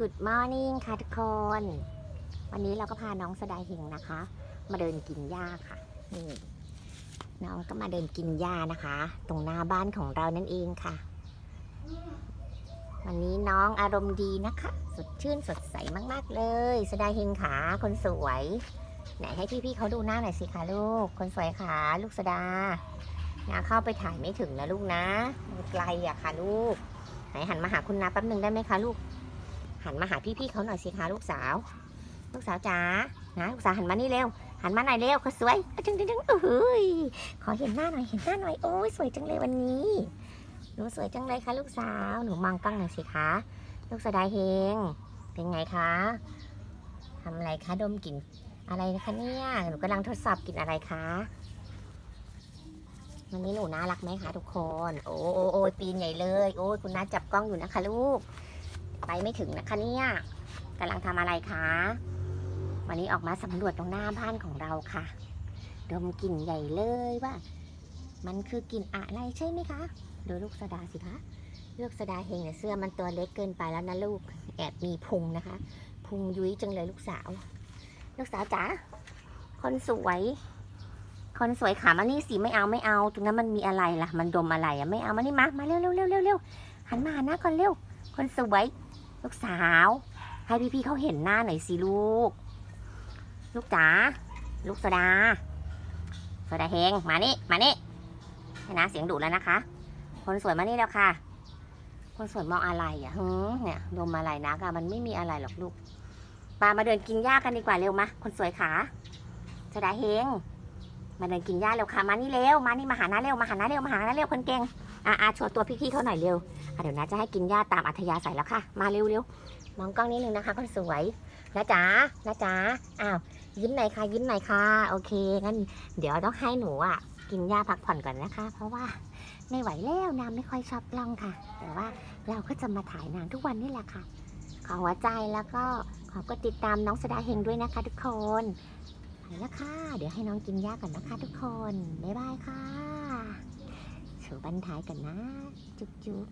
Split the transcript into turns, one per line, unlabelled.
Good morning ค่ะทุกคน วันนี้เราก็พาน้องสดายเฮงนะคะ มาเดินกินหญ้าค่ะนี่น้องก็มาเดินกินหญ้านะคะ ตรงหน้าบ้านของเรานั่นเองค่ะ วันนี้น้องอารมณ์ดีนะคะ สดชื่นสดใสมากๆเลยสดายเฮงขาคนสวยไหนให้พี่ๆเขาดูหน้าหน่อยสิคะลูก คนสวยขาลูกสดานาเข้าไปถ่ายไม่ถึงนะลูกนะไกลอะค่ะลูกไหนหันมาหาคุณนาแป๊บหนึ่งได้ไหมคะลูก หันมาหาพี่ๆเขาหน่อยสิคะลูกสาว ลูกสาวจ๋านะลูกสาวหันมานี่เร็ว หันมาหน่อยเร็วคนสวยจึงจึงจึงเอ้ยขอเห็นหน้าหน่อยเห็นหน้าหน่อยโอ้ยสวยจังเลยวันนี้หนูสวยจังเลยค่ะลูกสาวหนูมองกล้องหน่อยสิคะลูกสดายเฮงเป็นไงคะทำอะไรคะดมกลิ่นอะไรนะคะเนี่ยหนูกำลังทดสอบกลิ่นอะไรคะวันนี้หนูน่ารักไหมคะทุกคน โอ้โอ้โอ้ยปีนใหญ่เลย โอ้ยคุณน้าจับกล้องอยู่นะคะลูก ไปไม่ถึงนะคะเนี่ยกำลังทำอะไรคะ วันนี้ออกมาสำรวจตรงหน้าบ้านของเราค่ะ ดมกลิ่นใหญ่เลยว่า มันคือกลิ่นอะไรใช่ไหมคะ ดูลูกสดาสิคะลูกสดาเฮงเนี่ยเสื้อมันตัวเล็กเกินไปแล้วนะลูก แอบมีพุงนะคะ พุงยุ้ยจังเลยลูกสาว ลูกสาวจ๋า คนสวย คนสวยขามานี่สิไม่เอาไม่เอา ตรงนั้นมันมีอะไรล่ะ มันดมอะไรอะ ไม่เอามานี่มา มาเร็วเร็วเร็วเร็วเร็วหันมาหนหน้าก่อนเร็ว คนสวย ลูกสาว ให้พี่ๆเขาเห็นหน้าหน่อยสิลูก ลูกจ๋าลูกโซดาโซดาเฮงมานี่มานี่ให้นะเสียงดุแล้วนะคะ คนสวยมานี่แล้วค่ะ คนสวยมองอะไรอะฮึเนี่ยดมอะไรนะกะมันไม่มีอะไรหรอกลูกปามาเดินกินหญ้ากันดีกว่าเร็วมาคนสวยขาโซดาเฮงมาเดินกินหญ้าเร็วค่ะมานี่เร็วมานี่มาหาน้าเร็วมาหาน้าเร็วมาหาน้าเร็วคนเก่ง อะอะโชว์ตัวพี่ๆเขาหน่อยเร็วเดี๋ยวน้าจะให้กินหญ้าตามอัธยาศัยแล้วค่ะ มาเร็วเร็วมองกล้องนิดนึงนะคะคนสวยนะจ๋านะจ๋าอ้าวยิ้มหน่อยค่ะยิ้มหน่อยค่ะ โอเคงั้นเดี๋ยวต้องให้หนูอะกินหญ้าพักผ่อนก่อนนะคะ เพราะว่าไม่ไหวแล้วน้ำไม่ค่อยชอบกล้องค่ะ แต่ว่าเราก็จะมาถ่ายนานทุกวันนี่แหละค่ะ ขอหัวใจแล้วก็ขอกดติดตามน้องสดาเฮงด้วยนะคะ ทุกคนไปแล้วค่ะ เดี๋ยวให้น้องกินหญ้าก่อนนะคะ ทุกคนบ๊ายบายค่ะ สู่บันท้ายกันนะ จุ๊บจุ๊บ